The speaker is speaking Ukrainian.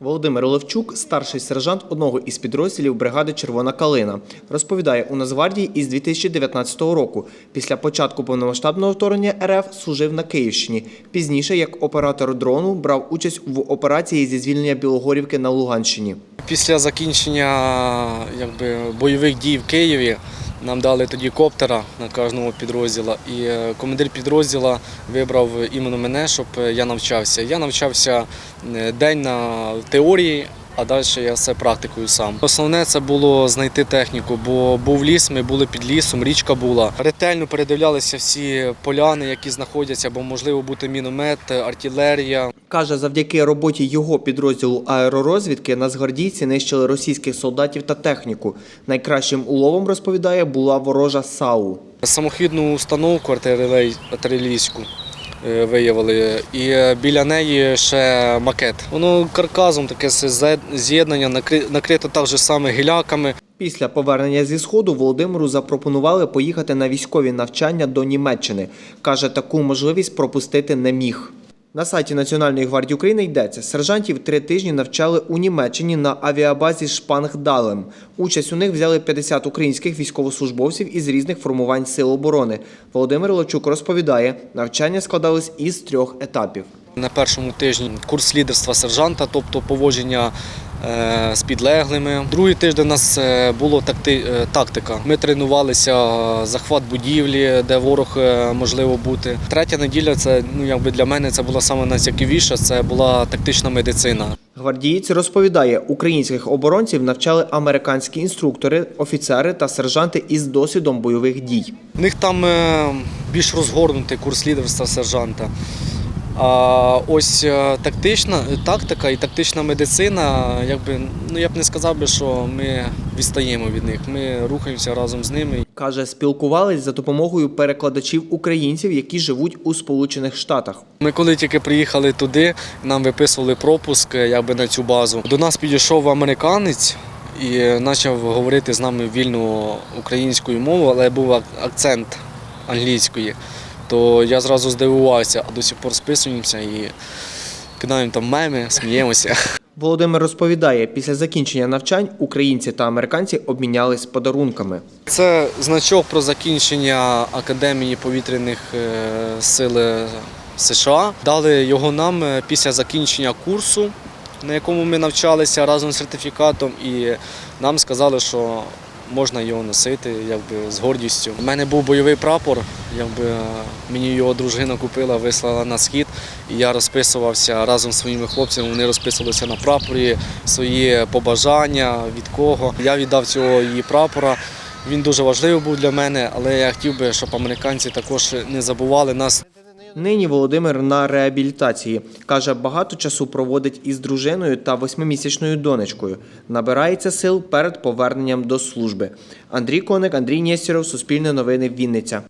Володимир Левчук, старший сержант одного із підрозділів бригади Червона калина, розповідає у Нацгвардії із 2019 року. Після початку повномасштабного вторгнення РФ служив на Київщині. Пізніше, як оператор дрону, брав участь в операції зі звільнення Білогорівки на Луганщині. Після закінчення якби, бойових дій в Києві нам дали тоді коптера на кожного підрозділу. І е, командир підрозділу вибрав іменно мене, щоб е, я навчався. Я навчався е, день на теорії, а далі я все практикую сам. Основне це було знайти техніку, бо був ліс, ми були під лісом, річка була. Ретельно передивлялися всі поляни, які знаходяться, бо можливо бути міномет, артилерія. Каже, завдяки роботі його підрозділу аеророзвідки нацгвардійці нищили російських солдатів та техніку. Найкращим уловом, розповідає, була ворожа САУ. Самохідну установку артилерій- артилерійську е, виявили, і е, біля неї ще макет. Воно карказом таке з'єднання, накри- накрито так же саме гіляками. Після повернення зі сходу Володимиру запропонували поїхати на військові навчання до Німеччини. Каже, таку можливість пропустити не міг. На сайті Національної гвардії України йдеться, сержантів три тижні навчали у Німеччині на авіабазі Шпангдалем. Участь у них взяли 50 українських військовослужбовців із різних формувань сил оборони. Володимир Лочук розповідає, навчання складались із трьох етапів. На першому тижні курс лідерства сержанта, тобто поводження з підлеглими. Другий тиждень у нас е, була такти, е, тактика. Ми тренувалися е, захват будівлі, де ворог е, можливо бути. Третя неділя це ну якби для мене це була саме найцікавіша. Це була тактична медицина. Гвардієць розповідає, українських оборонців навчали американські інструктори, офіцери та сержанти із досвідом бойових дій. У них там е, більш розгорнутий курс лідерства сержанта. А ось е, тактична тактика і тактична медицина, якби ну я б не сказав би, що ми відстаємо від них. Ми рухаємося разом з ними. Каже, спілкувались за допомогою перекладачів українців, які живуть у Сполучених Штатах. Ми коли тільки приїхали туди, нам виписували пропуск е, якби на цю базу. До нас підійшов американець і почав говорити з нами вільно українською мовою, але був акцент англійської. То я зразу здивувався, а до сих пор списуємося і кидаємо там меми, сміємося. Володимир розповідає, після закінчення навчань українці та американці обмінялись подарунками. Це значок про закінчення Академії повітряних е, сил е, США. Дали його нам е, після закінчення курсу, на якому ми навчалися разом з сертифікатом, і нам сказали, що можна його носити якби, з гордістю. У мене був бойовий прапор, якби, е, мені його дружина купила, вислала на схід, і я розписувався разом з своїми хлопцями. Вони розписувалися на прапорі свої побажання, від кого. Я віддав цього її прапора. Він дуже важливий був для мене, але я хотів би, щоб американці також не забували нас. Нині Володимир на реабілітації. Каже, багато часу проводить із дружиною та восьмимісячною донечкою. Набирається сил перед поверненням до служби. Андрій Коник, Андрій Нєстєров, Суспільне новини, Вінниця.